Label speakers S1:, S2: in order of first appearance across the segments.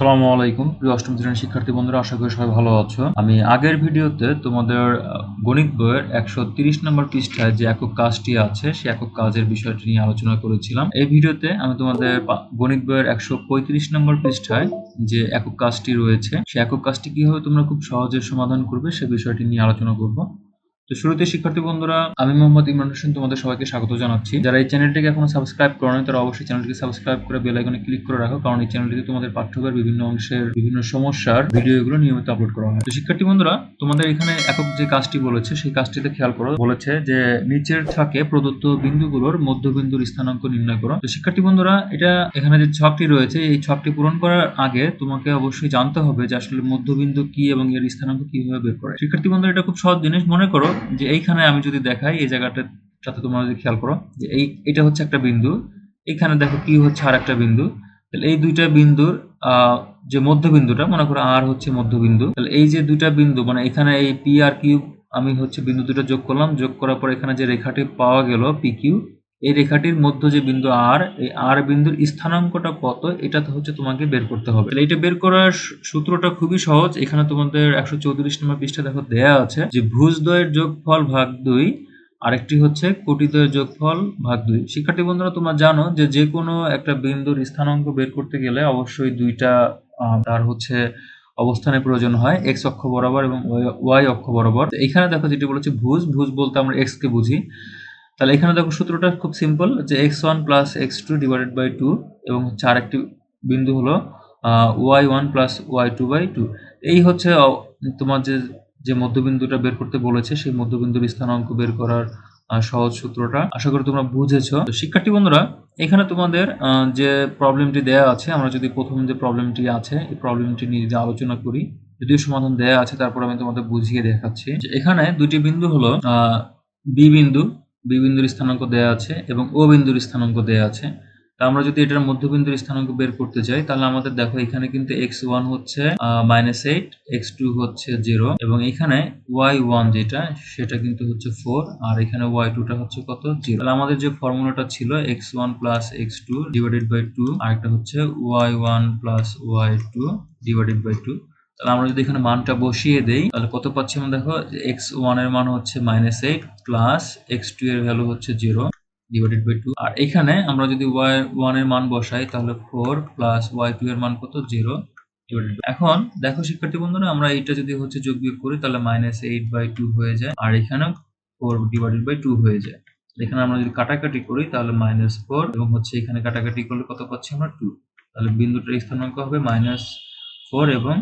S1: সালামু আলাইকুম। প্রিয় অষ্টম শ্রেণির শিক্ষার্থী বন্ধুরা, আশা করি সবাই ভালো আছো। আমি আগের ভিডিওতে তোমাদের গণিত বইয়ের একশো তিরিশ নম্বর পৃষ্ঠায় যে একক কাজটি আছে, সে একক কাজের বিষয়টি নিয়ে আলোচনা করেছিলাম। এই ভিডিওতে আমি তোমাদের গণিত বইয়ের একশো পঁয়ত্রিশ নম্বর পৃষ্ঠায় যে একক কাজটি রয়েছে, সে একক কাজটি কীভাবে তোমরা খুব সহজে সমাধান করবে সে বিষয়টি নিয়ে আলোচনা করব। তো শুরুতে, শিক্ষার্থী বন্ধুরা, আমি মোহাম্মদ ইমরান হোসেন তোমাদের সবাইকে স্বাগত জানাচ্ছি। যারা এই চ্যানেলটিকে এখনও সাবস্ক্রাইব করো তারা অবশ্যই চ্যানেলটিকে সাবস্ক্রাইব করে বেল আইকনে ক্লিক করে রাখো, কারণ এই চ্যানেলটিতে তোমাদের পাঠ্যবইয়ের বিভিন্ন অংশের বিভিন্ন সমস্যার ভিডিওগুলো নিয়মিত আপলোড করা হয়। তো শিক্ষার্থী বন্ধুরা, তোমাদের এখানে একক যে কাজটি বলেছে, সেই কাজটিতে খেয়াল করো। বলেছে যে, নিচের থাকে প্রদত্ত বিন্দুগুলোর মধ্যবিন্দুর স্থানাঙ্ক নির্ণয় করো। তো শিক্ষার্থী বন্ধুরা, এটা এখানে যে ছকটি রয়েছে, এই ছকটি পূরণ করার আগে তোমাকে অবশ্যই জানতে হবে যে আসলে মধ্যবিন্দু কি এবং এর স্থানাঙ্ক কীভাবে বের করে। শিক্ষার্থী বন্ধুরা, এটা খুব সহজ জিনিস। মনে করো যে এইখানে আমি যদি দেখাই, এই জায়গাটার সাথে তোমরা যদি খেয়াল করো, যে এই, এটা হচ্ছে একটা বিন্দু। এখানে দেখো কি হচ্ছে আর একটা বিন্দু। তাহলে এই দুইটা বিন্দুর যে মধ্যবিন্দুটা, মনে করো আর হচ্ছে মধ্যবিন্দু। তাহলে এই যে দুইটা বিন্দু মানে এখানে এই পি আর কিউ আমি হচ্ছে বিন্দু দুটো যোগ করলাম। যোগ করার পর এখানে যে রেখাটি পাওয়া গেল পি কিউ এই রেখাটির মধ্য যে বিন্দু আর এই আর বিন্দুর স্থানাঙ্কটা কত? এটা হচ্ছে তোমাকে বের করতে হবে। এটা বের করার সূত্রটা খুবই সহজ। এখানে তোমাদের একশো চৌত্রিশ নম্বর পৃষ্ঠা দেখো, দেয়া আছে যে ভুজদ্বয়ের যোগফল ভাগ দুই, আরেকটি হচ্ছে কোটিদ্বয়ের যোগফল ভাগ দুই। শিক্ষার্থী বন্ধুরা, তোমরা জানো যে যে কোনো একটা বিন্দুর স্থানাঙ্ক বের করতে গেলে অবশ্যই দুইটা তার হচ্ছে অবস্থানের প্রয়োজন হয় এক্স অক্ষ বরাবর এবং ওয়াই অক্ষ বরাবর। এখানে দেখো যেটি বলেছে ভুজ ভুজ বলতে আমরা এক্স কে বুঝি। তাহলে এখানে দেখো সূত্রটা খুব সিম্পল যে x one plus x two divided by two এবং চার একটি বিন্দু হলো y one plus y two by two এই হচ্ছে তোমার যে যে মধ্যবিন্দুটা বের করতে বলেছে, সেই মধ্যবিন্দুর স্থানাঙ্ক বের করার সহজ সূত্রটা। আশা করি তোমরা বুঝেছ। শিক্ষার্থী বন্ধুরা, এখানে তোমাদের যে প্রবলেমটি দেয়া আছে, আমরা যদি প্রথম যে প্রবলেমটি আছে, এই প্রবলেমটি নিয়ে যদি আলোচনা করি, যদিও সমাধান দেয়া আছে, তারপর আমি তোমাদের বুঝিয়ে দেখাচ্ছি। এখানে দুটি বিন্দু হলো বি বিন্দু বি বিন্দুর স্থানাঙ্ক দেয়া আছে এবং ও বিন্দুর স্থানাঙ্ক দেয়া আছে। তা আমরা যদি এটার মধ্যবিন্দুর স্থানাঙ্ক বের করতে চাই, তাহলে আমাদের দেখো এখানে কিন্তু এক্স ওয়ান হচ্ছে মাইনাস এইট এক্স টু হচ্ছে জিরো এবং এখানে ওয়াই ওয়ান যেটা, সেটা কিন্তু হচ্ছে ফোর আর এখানে ওয়াই টুটা হচ্ছে কত? জিরো তাহলে আমাদের যে ফর্মুলাটা ছিল x one plus x two divided by two আর একটা হচ্ছে y one plus y two divided by two তাহলে আমরা যদি এখানে মানটা বসিয়ে দেই, তাহলে কত পাচ্ছি আমরা দেখো? এক্স ওয়ানের মান হচ্ছে minus eight plus x two এর ভ্যালু হচ্ছে জিরো ডিভাইডেড বাই টু আর এখানে আমরা যদি ওয়াই ওয়ানের মান বসাই, তাহলে ফোর প্লাস ওয়াই টু এর মান কত? জিরো এখন দেখো শিক্ষার্থী বন্ধুরা, আমরা এইটা যদি হচ্ছে যোগ বিয়োগ করি, তাহলে মাইনাস এইট বাই টু হয়ে যায়, আর এখানে ফোর ডিভাইডেড বাই টু হয়ে যায়। এখানে আমরা যদি কাটাকাটি করি, তাহলে মাইনাস ফোর এবং হচ্ছে এখানে কাটাকাটি করলে কত পাচ্ছি আমরা? টু তাহলে বিন্দুটার স্থানাঙ্ক হবে মাইনাস ফোর এবং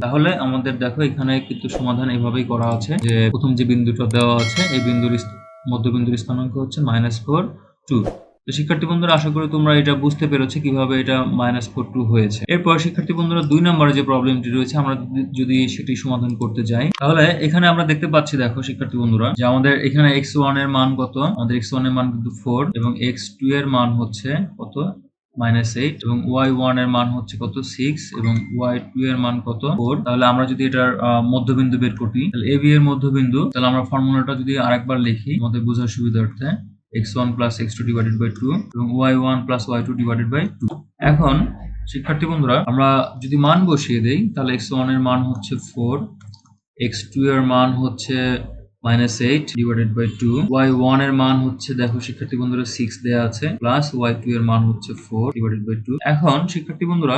S1: তাহলে আমাদের দেখো এখানে কিন্তু সমাধান এভাবেই করা আছে যে প্রথম যে বিন্দুটা দেওয়া আছে, এই বিন্দুর মধ্যবিন্দুর স্থানাঙ্ক হচ্ছে মাইনাস ফোর টু তো শিক্ষার্থী বন্ধুরা, আশা করি তোমরা এটা বুঝতে পেরেছ কীভাবে এটা মাইনাস ফোর টু হয়েছে। এরপর শিক্ষার্থী বন্ধুরা, দুই নম্বরে যে প্রবলেমটি রয়েছে, আমরা যদি- সেটি সমাধান করতে যাই, তাহলে এখানে আমরা দেখতে পাচ্ছি, দেখো শিক্ষার্থী বন্ধুরা, যে আমাদের এখানে এক্স ওয়ানের মান কত? আমাদের এক্স ওয়ানের মান কিন্তু ফোর এবং এক্স টু এর মান হচ্ছে কত? মাইনাস এইট এবং ওয়াই ওয়ানের মান হচ্ছে কত সিক্স এবং ওয়াই টু এর মান কত ফোর তাহলে আমরা যদি এটার মধ্যবিন্দু বের করি, তাহলে এ বি এর মধ্যবিন্দু, তাহলে আমরা ফর্মুলাটা যদি আরেকবার লিখি, আমাদের বোঝার সুবিধার্থে x one plus x two divided by two এবং y one plus y two divided by two এখন, শিক্ষার্থী বন্ধুরা, আমরা যদি মান বসিয়ে দেই, তাহলে এক্স ওয়ানের মান হচ্ছে ফোর এক্স টু এর মান হচ্ছে minus eight divided by two y ওয়ানের মান হচ্ছে, দেখো শিক্ষার্থী বন্ধুরা সিক্স দেওয়া আছে প্লাস ওয়াই টু এর মান হচ্ছে ফোর ডিভাইডেড বাই টু এখন শিক্ষার্থী বন্ধুরা,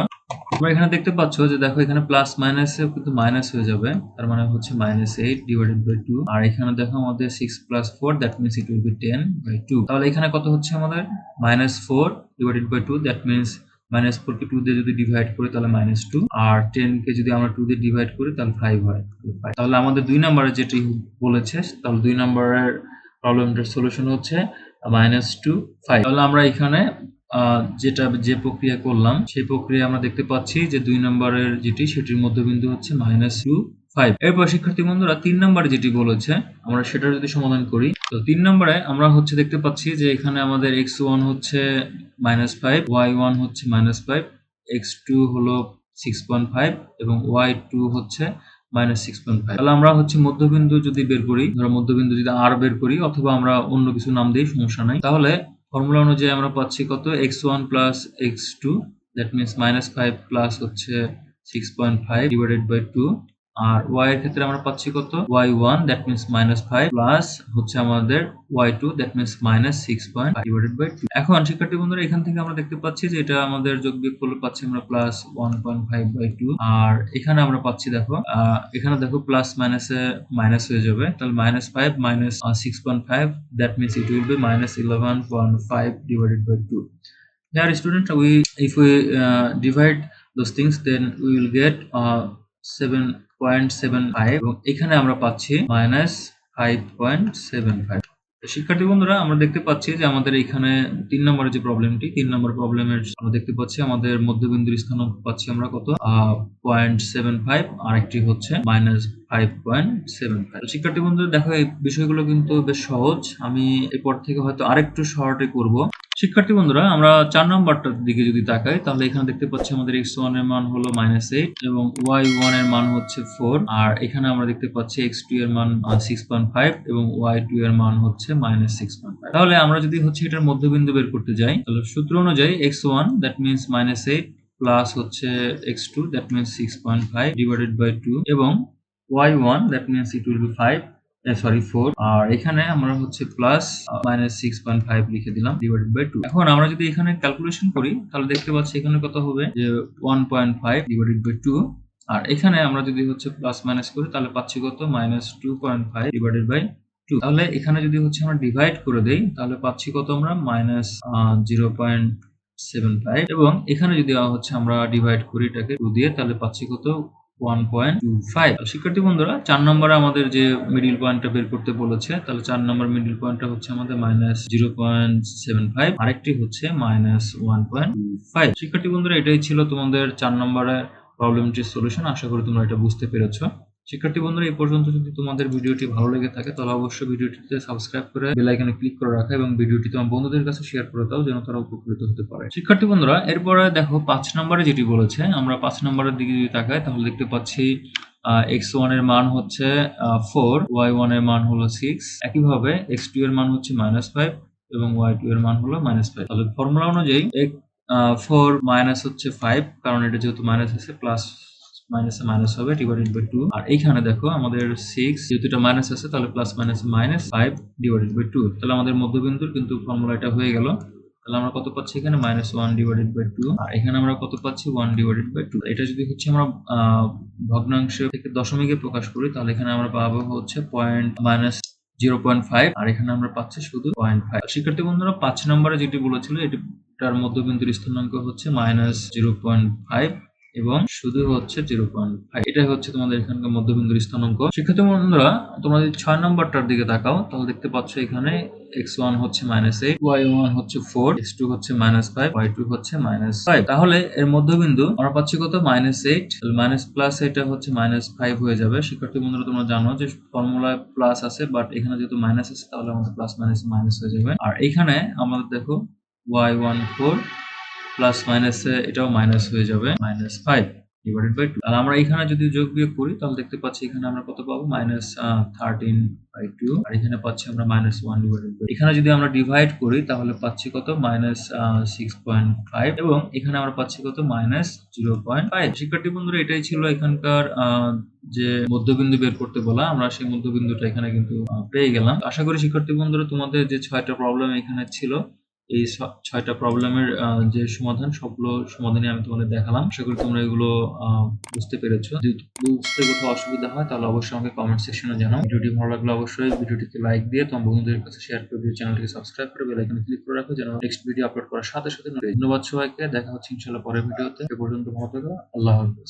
S1: তোমরা এখানে দেখতে পাচ্ছ যে দেখো এখানে প্লাস মাইনাস কিন্তু মাইনাস হয়ে যাবে, তার মানে হচ্ছে minus eight divided by two আর এখানে দেখো আমাদের six plus four that means it will be ten by two তাহলে এখানে কত হচ্ছে আমাদের? Minus four divided by two that means minus ফোরকে টু দিয়ে যদি ডিভাইড করি তাহলে মাইনাস টু আর টেন কে যদি আমরা টু দিয়ে ডিভাইড করি তাহলে ফাইভ হয়। তাহলে আমাদের দুই নম্বরে যেটি বলেছে, তাহলে দুই নম্বরের প্রবলেমটার সলিউশন হচ্ছে মাইনাস টু ফাইভ তাহলে আমরা এখানে যেটা, যে প্রক্রিয়া করলাম, সেই প্রক্রিয়া আমরা দেখতে পাচ্ছি যে দুই নম্বরের যেটি, সেটির মধ্যবিন্দু হচ্ছে মাইনাস টু ফাইভ এরপর শিক্ষার্থী বন্ধুরা, তিন নম্বরে যেটি বলেছে, আমরা সেটা যদি সমাধান করি, তো তিন নম্বরে আমরা হচ্ছে দেখতে পাচ্ছি যে এখানে আমাদের এক্স ওয়ান হচ্ছে মাইনাস ফাইভ ওয়াই ওয়ান হচ্ছে মাইনাস ফাইভ এক্স টু হলো সিক্স পয়েন্ট ফাইভ এবং ওয়াই টু হচ্ছে মাইনাস সিক্স পয়েন্ট ফাইভ তাহলে আমরা হচ্ছে মধ্যবিন্দু যদি বের করি, ধরো মধ্যবিন্দু যদি আর বের করি, অথবা আমরা অন্য কিছু নাম দিই, সমস্যা নাই। তাহলে ফর্মুলা অনুযায়ী আমরা পাচ্ছি কত? X one plus x two that means minus five plus হচ্ছে six point five divided by two R Y এর ক্ষেত্রে আমরা পাচ্ছি কত? Y one that means minus five plus হচ্ছে আমাদের y two that means minus six point divided by two এখন শিক্ষার্থী বন্ধুরা এখান থেকে আমরা দেখতে পাচ্ছি যে এটা আমাদের যোগ বিয়োগ করলে পাচ্ছি আমরা plus one point five by two আর এখানে আমরা পাচ্ছি দেখো এখানে দেখো প্লাস মাইনাসে মাইনাস হয়ে যাবে। তাহলে minus five minus six point five that means it will be minus 11.5 divided by 2 here student we if we uh, divide those things then we will get uh, 7.75 এবং এখানে আমরা পাচ্ছি minus 5.75 শিক্ষার্থী বন্ধুরা, আমরা দেখতে পাচ্ছি যে আমাদের এখানে তিন নম্বরের যে প্রবলেমটি তিন নম্বর প্রবলেমের আমরা দেখতে পাচ্ছি আমাদের মধ্যবিন্দুর স্থানাঙ্ক পাচ্ছি আমরা কত? পয়েন্ট সেভেন ফাইভ আর একটি হচ্ছে minus five point seven five শিক্ষার্থী বন্ধুরা, দেখো এই বিষয়গুলো কিন্তু বেশ সহজ। আমি এরপর থেকে হয়তো আরেকটু শর্টে করব। শিক্ষার্থী বন্ধুরা, আমরা চার নম্বরটার দিকে যদি তাকাই, তাহলে এখানে দেখতে পাচ্ছি আমাদের এক্স ওয়ানের মান হলো মাইনাস এইট এবং ওয়াই ওয়ানের মান হচ্ছে ফোর আর এখানে আমরা দেখতে পাচ্ছি এক্স টু এর মান সিক্স পয়েন্ট ফাইভ এবং ওয়াই টু এর মান হচ্ছে মাইনাস সিক্স পয়েন্ট ফাইভ তাহলে আমরা যদি হচ্ছে এটার মধ্যবিন্দু বের করতে যাই, তাহলে সূত্র অনুযায়ী x one that means minus eight plus হচ্ছে x two that means six point five divided by two এবং y one that means it will be five sorry four আর এখানে আমরা হচ্ছে plus minus six point five লিখে দিলাম divided by two এখন আমরা যদি এখানে ক্যালকুলেশন করি, তাহলে দেখতে পাচ্ছি এখানে কত হবে? যে one point five divided by two আর এখানে আমরা যদি হচ্ছে প্লাস মাইনাস করি, তাহলে পাচ্ছি কত? Minus two point five divided by two তাহলে এখানে যদি হচ্ছে আমরা ডিভাইড করে দেই, তাহলে পাচ্ছি কত আমরা? Minus zero point seven five এবং এখানে যদি হচ্ছে আমরা ডিভাইড করি এটাকে টু দিয়ে, তাহলে পাচ্ছি কত? ওয়ান পয়েন্ট টু ফাইভ শিক্ষার্থী বন্ধুরা, চার নম্বরে আমাদের যে মিডিল পয়েন্টটা বের করতে বলেছে, তাহলে চার নম্বর মিডিল পয়েন্টটা হচ্ছে আমাদের minus zero point seven five আরেকটি হচ্ছে minus one point two five শিক্ষার্থী বন্ধুরা, এটাই ছিল তোমাদের চার নম্বরে প্রবলেমটির সলিউশন আশা করি তোমরা এটা বুঝতে পেরেছ। শিক্ষার্থী বন্ধুরা, এই পর্যন্ত যদি তোমাদের ভিডিওটি ভালো লেগে থাকে, তাহলে অবশ্যই ভিডিওটিতে সাবস্ক্রাইব করে বেল আইকনে ক্লিক করে রাখা এবং ভিডিওটি তোমার বন্ধুদের কাছে শেয়ার করে দাও, যেন তারা উপকৃত হতে পারে। শিক্ষার্থী বন্ধুরা, এরপরে দেখো পাঁচ নম্বরে যেটি বলেছে, আমরা পাঁচ নম্বরের দিকে যদি তাকাই, তাহলে দেখতে পাচ্ছি এক্স ওয়ানের মান হচ্ছে ফোর ওয়াই ওয়ানের মান হলো সিক্স একইভাবে এক্স টু এর মান হচ্ছে মাইনাস ফাইভ এবং ওয়াই টু এর মান হলো মাইনাস ফাইভ তাহলে ফর্মুলা অনুযায়ী ফোর মাইনাস হচ্ছে ফাইভ কারণ এটা যেহেতু মাইনাস আছে প্লাস মাইনাসে মাইনাস হবে ডিভাইডেড বাই টু আর এইখানে দেখো আমাদের সিক্স যেহেতু এটা মাইনাস আছে, তাহলে plus minus minus five divided by two তাহলে আমাদের মধ্যবিন্দুর কিন্তু ফর্মুলা এটা হয়ে গেল। তাহলে আমরা কত পাচ্ছি এখানে? Minus one divided by two আর এখানে আমরা কত পাচ্ছি? ওয়ান ডিভাইডেড বাই টু এটা যদি হচ্ছে আমরা ভগ্নাংশ থেকে দশমিকে প্রকাশ করি, তাহলে এখানে আমরা পাবো হচ্ছে point minus zero point five আর এখানে আমরা পাচ্ছি শুধু পয়েন্ট ফাইভ শিক্ষার্থী বন্ধুরা, পাঁচ নম্বরে যেটি বলেছিল এটার মধ্যবিন্দুর স্থানাঙ্ক হচ্ছে মাইনাস জিরো পয়েন্ট ফাইভ এবং শুধু হচ্ছে জিরো পয়েন্ট ফাইভ এটাই হচ্ছে তোমাদের এখানকার মধ্যবিন্দুর স্থানাঙ্ক। শিক্ষার্থী বন্ধুরা, তোমরা যদি ছয় নম্বরটার দিকে তাকাও, তাহলে দেখতে পাচ্ছ এখানে এক্স ওয়ান হচ্ছে মাইনাস এইট ওয়াই ওয়ান হচ্ছে ফোর এক্স টু হচ্ছে মাইনাস ফাইভ ওয়াই টু হচ্ছে মাইনাস ফাইভ তাহলে এর মধ্যবিন্দু আমরা পাচ্ছি কত? মাইনাস এইট মাইনাস প্লাস এটা হচ্ছে মাইনাস ফাইভ হয়ে যাবে। শিক্ষার্থী বন্ধুরা, তোমরা জানো যে ফর্মুলায় প্লাস আছে বাট এখানে যেহেতু মাইনাস আছে, তাহলে আমাদের প্লাস মাইনাস মাইনাস হয়ে যাবে। আর এখানে আমাদের দেখো ওয়াই ওয়ান ফোর প্লাস মাইনাসে এটাও মাইনাস হয়ে যাবে minus five divided by two আমরা এখানে যদি যোগ বিয়োগ করি, তাহলে দেখতে পাচ্ছি এখানে আমরা কত পাবো? মাইনাস থার্টিন বাই টু আর এখানে পাচ্ছি আমরা মাইনাস ওয়ান ডিভাইডেড বাই এখানে যদি আমরা ডিভাইড করি, তাহলে পাচ্ছি কত? মাইনাস সিক্স পয়েন্ট ফাইভ এবং এখানে আমরা পাচ্ছি কত? মাইনাস জিরো পয়েন্ট ফাইভ শিক্ষার্থী বন্ধুরা, এটাই ছিল এখানকার যে মধ্যবিন্দু বের করতে বলা। আমরা সেই মধ্যবিন্দুটা এখানে কিন্তু পেয়ে গেলাম। আশা করি শিক্ষার্থী বন্ধুরা, তোমাদের যে ছয়টা প্রবলেম এখানে ছিল এই ছয়টা প্রবলেমের যে সমাধান, সবগুলো সমাধানই আমি তোমাদের দেখালাম। আশা করি তোমরা এগুলো বুঝতে পেরেছ। যদি বুঝতে কোথাও অসুবিধা হয়, তাহলে অবশ্যই আমাকে কমেন্ট সেকশনে জানাও। ভিডিওটি ভালো লাগলে অবশ্যই ভিডিওটিতে লাইক দিয়ে তোমার বন্ধুদের কাছে শেয়ার করে দিয়ে চ্যানেলটিকে সাবস্ক্রাইব করে বেল ক্লিক করে রাখো, যেন নেক্সট ভিডিও আপলোড করার সাথে সাথে ধন্যবাদ সবাইকে। দেখা হচ্ছে ইনশাআল্লাহ পরের ভিডিওতে এ পর্যন্ত ভালো থাকো। আল্লাহ হাফেজ।